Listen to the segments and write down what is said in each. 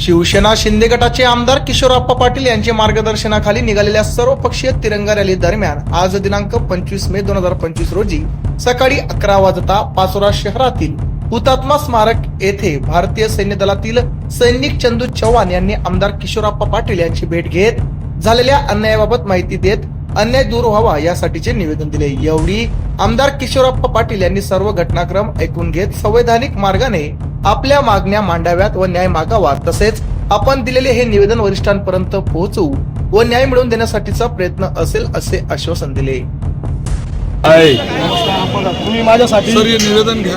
शिवसेना शिंदे गटाचे आमदार किशोरप्पा पाटील यांच्या मार्गदर्शनाखाली निघालेल्या सर्वपक्षीय तिरंगा रॅली दरम्यान आज दिनांक पंचवीस मे दोन हजार पंचवीस रोजी सकाळी अकरा वाजता पाचोरा शहरातील हुतात्मा स्मारक येथे भारतीय सैन्य दलातील सैनिक चंदू चव्हाण यांनी आमदार किशोरप्पा पाटील यांची भेट घेत झालेल्या अन्यायाबाबत माहिती देत अन्याय दूर व्हावा यासाठीचे निवेदन दिले. एवढी आमदार किशोरप्पा पाटील यांनी सर्व घटनाक्रम ऐकून घेत संवैधानिक मार्गाने आपल्या मागण्या मांडाव्यात व न्याय मागावा तसेच आपण दिलेले हे निवेदन वरिष्ठांपर्यंत पोहोचवू व न्याय मिळवून देण्यासाठीचा प्रयत्न असेल असे आश्वासन दिले. तुम्ही माझ्यासाठी सर निवेदन घ्या.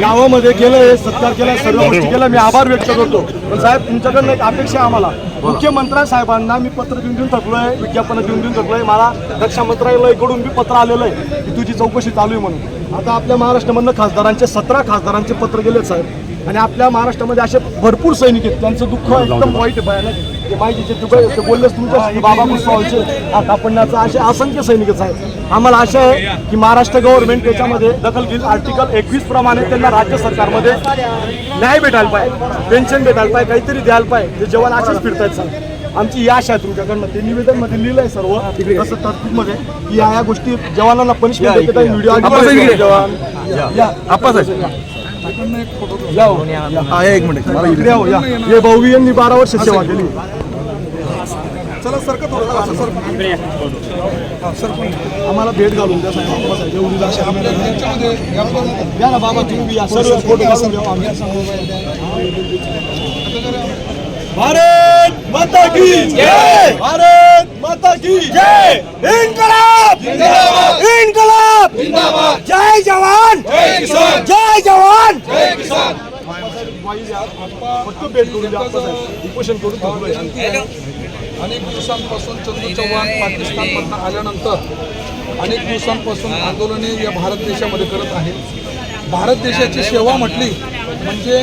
गावामध्ये केलंय सत्कार केला सर्व गोष्टी केल्या मी आभार व्यक्त करतो. पण साहेब तुमच्याकडनं एक अपेक्षा आम्हाला. मुख्यमंत्री साहेबांना मी पत्र देऊन देऊन थकलोय विज्ञापन देऊन देऊन थकलोय. मला रक्षा मंत्रालयाकडून बी पत्र आलेलं आहे की तुझी चौकशी चालू आहे म्हणून. आता आपल्या महाराष्ट्रामधनं खासदारांचे सतरा खासदारांचे पत्र गेलेत साहेब. आणि आपल्या महाराष्ट्रामध्ये असे भरपूर सैनिक आहेत. त्यांचं दुःख एकदम वाईट आहे भयानक आहे. माहितीचे तुका ते बोललेच तुमच्या बाबा कुसवालचे कापडण्याचं असे असंख्य सैनिकच आहेत. आम्हाला आशा आहे की महाराष्ट्र गव्हर्नमेंट त्याच्यामध्ये दखल घेईल. आर्टिकल एकवीस प्रमाणे त्यांना राज्य सरकारमध्ये न्याय भेटायला पाहिजे. पेन्शन भेटायला पाहिजे. काहीतरी द्यायला पाहिजे. ते जवान असेच फिरतायत सर आमची ही आशा आहे तुमच्याकडनं ते निवेदनमध्ये लिहिलं आहे सर्व तसं तरतूदमध्ये की या या गोष्टी जवानांना पनिशमेंट व्हिडिओ जवान. या. या. एक मिनिट. इकडे या. हो, या. हे भाऊवी यांनी बारा वर्ष सेवा केली. चला सरका थोडं असं सर. हा, सर पण आम्हाला भेट घालून द्या साहेब या या ना बाबा तुम्ही बी या सर्व फोटो काढून घ्या आम्ही भारत माता की जय। भारत माता की जय। इनकलाब। जिंदाबाद। इनकलाब। जिंदाबाद। जय जवान। जय किसान। जय जवान. उपोषण करून. अनेक दिवसांपासून चंदू चव्हाण पाकिस्तानमधनं आल्यानंतर अनेक दिवसांपासून आंदोलने या भारत देशामध्ये करत आहेत. भारत देशाची सेवा म्हटली म्हणजे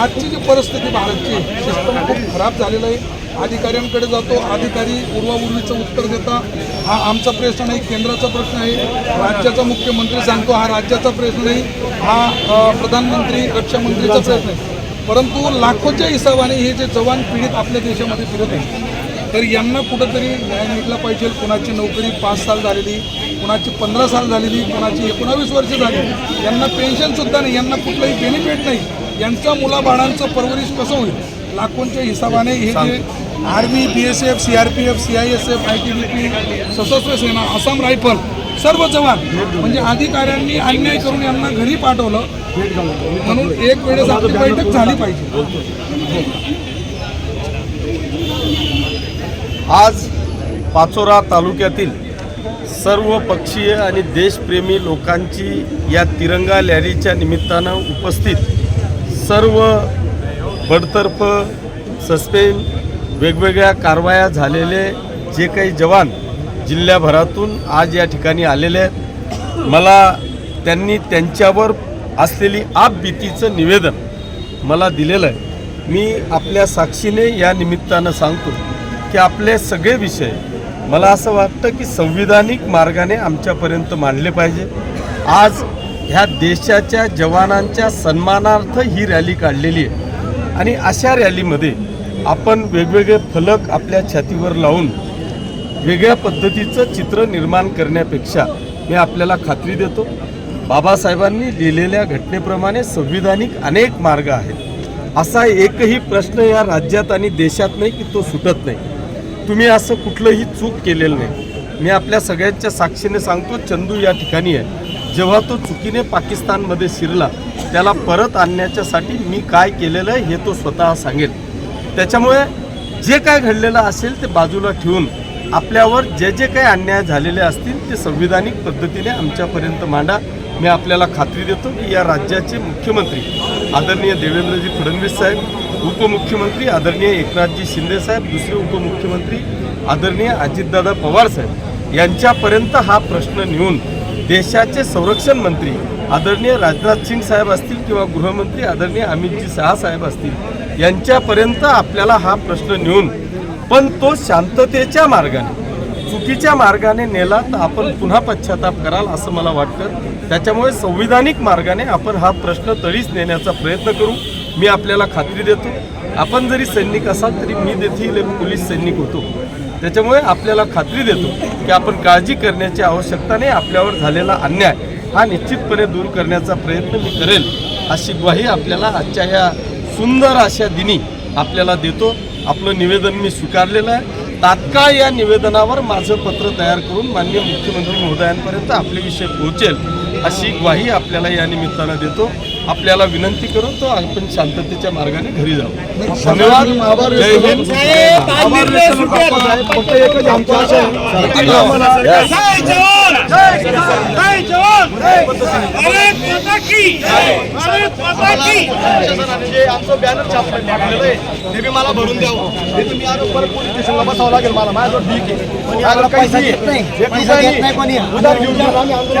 आजची जी परिस्थिती भारतची सिस्टम खूप खराब झालेलं आहे. अधिकाऱ्यांकडे जातो अधिकारी उर्वाउर्वीचं उत्तर देता हा आमचा प्रश्न नाही केंद्राचा प्रश्न आहे. राज्याचा मुख्यमंत्री सांगतो हा राज्याचा प्रश्न नाही. हा प्रधानमंत्री रक्षामंत्रीचा प्रश्न आहे. परंतु लाखोच्या हिसाबाने हे जे जवान पीडित आपल्या देशामध्ये फिरत आहेत तर यांना कुठंतरी न्याय मिळला पाहिजे. कुणाची नोकरी पाच साल झालेली कुणाची पंधरा साल झालेली कुणाची एकोणावीस वर्ष झाली यांना पेन्शनसुद्धा नाही यांना कुठलंही बेनिफिट नाही. यांच्या मुलाबाळांचं परवरिश कसं होईल? लाखोंच्या हिसाबाने हे जे army B S F C R P F C I S F I T B P सशस्त्र सेना आसाम रायफल सर्व जवान म्हणजे अधिकाऱ्यांनी अन्याय करून यांना घरी पाठवलं म्हणून एक वेळेस आपली बैठक झाली पाहिजे. आज पाचोरा तालुक्यातील सर्व पक्षीय आणि देशप्रेमी लोकांची या तिरंगा लॅरीच्या निमित्तानं उपस्थित सर्व बडतर्फ सस्पेंड वेगवेगळ्या कारवाया झालेले जे काही जवान जिल्ह्याभरातून आज या ठिकाणी आलेले आहेत. मला त्यांनी त्यांच्यावर असलेली आपबीतीचं निवेदन मला दिलेलं आहे. मी आपल्या साक्षीने या निमित्तानं सांगतो की आपले सगळे विषय मला असं वाटतं की संविधानिक मार्गाने आमच्यापर्यंत मांडले पाहिजे. आज ह्या देशाच्या जवानांच्या सन्मानार्थ ही रॅली काढलेली आहे. आणि अशा रॅलीमध्ये आपण वेगवेगळे फलक आपल्या छातीवर लावून वेगळ्या पद्धतीचं चित्र निर्माण करण्यापेक्षा मी आपल्याला खात्री देतो बाबासाहेबांनी लिहिलेल्या घटनेप्रमाणे संविधानिक अनेक मार्ग आहेत. असा एकही प्रश्न या राज्यात आणि देशात नाही की तो सुटत नाही. तुम्ही असं कुठलंही चूक केलेलं नाही. मी आपल्या सगळ्यांच्या साक्षीने सांगतो चंदू या ठिकाणी आहे. जेव्हा तो चुकीने पाकिस्तानमध्ये शिरला त्याला परत आणण्याच्यासाठी मी काय केलेलं आहे हे तो स्वतः सांगेल. त्याच्यामुळे जे काय घडलेलं असेल ते बाजूला ठेवून आपल्यावर जे जे काही अन्याय झालेले असतील ते संविधानिक पद्धतीने आमच्यापर्यंत मांडा. मी आपल्याला खात्री देतो की या राज्याचे मुख्यमंत्री आदरणीय देवेंद्रजी फडणवीस साहेब उपमुख्यमंत्री आदरणीय एकनाथजी शिंदे साहेब दुसरे उपमुख्यमंत्री आदरणीय अजितदादा पवार साहेब यांच्यापर्यंत हा प्रश्न नेऊन देशाचे संरक्षण मंत्री आदरणीय राजनाथ सिंग साहेब असतील किंवा गृहमंत्री आदरणीय अमितजी शहा साहेब असतील यांच्यापर्यंत आपल्याला हा प्रश्न नेऊन पण तो शांततेच्या मार्गाने चुकीच्या मार्गाने नेला तर आपण पुन्हा पश्चाताप कराल असं मला वाटतं. त्याच्यामुळे संविधानिक मार्गाने आपण हा प्रश्न तरीच नेण्याचा प्रयत्न करू. मी आपल्याला खात्री देतो. आपण जरी सैनिक असाल तरी मी देखील एक पोलीस सैनिक होतो. त्याच्यामुळे आपल्याला खात्री देतो की आपण काळजी करण्याची आवश्यकता नाही आपल्यावर झालेला अन्याय हा निश्चितपणे दूर करण्याचा प्रयत्न मी करेल अशी ग्वाही आपल्याला आजच्या या सुंदर अशा दिनी आपल्याला देतो. आपलं निवेदन मी स्वीकारलेलं आहे. तात्काळ या निवेदनावर माझं पत्र तयार करून माननीय मुख्यमंत्री महोदयांपर्यंत आपले विषय पोहोचेल. अशी ग्वाही आपल्याला या निमित्तानं देतो आपल्याला विनंती करू तो आपण शांततेच्या मार्गाने घरी जाऊ धन्यवाद जय हिंद. फक्त एकच आमचं आशा आहे की आम्हाला जे आमचं बॅनर छापलं टाकलेलं आहे ते बी मला भरून द्यावं ते तुम्ही आज परत पोलीस स्टेशनला बसावं लागेल मला माझ्याजवळ ठीक आहे पण याला नाही हे घेऊन जा, आम्ही आंदोलन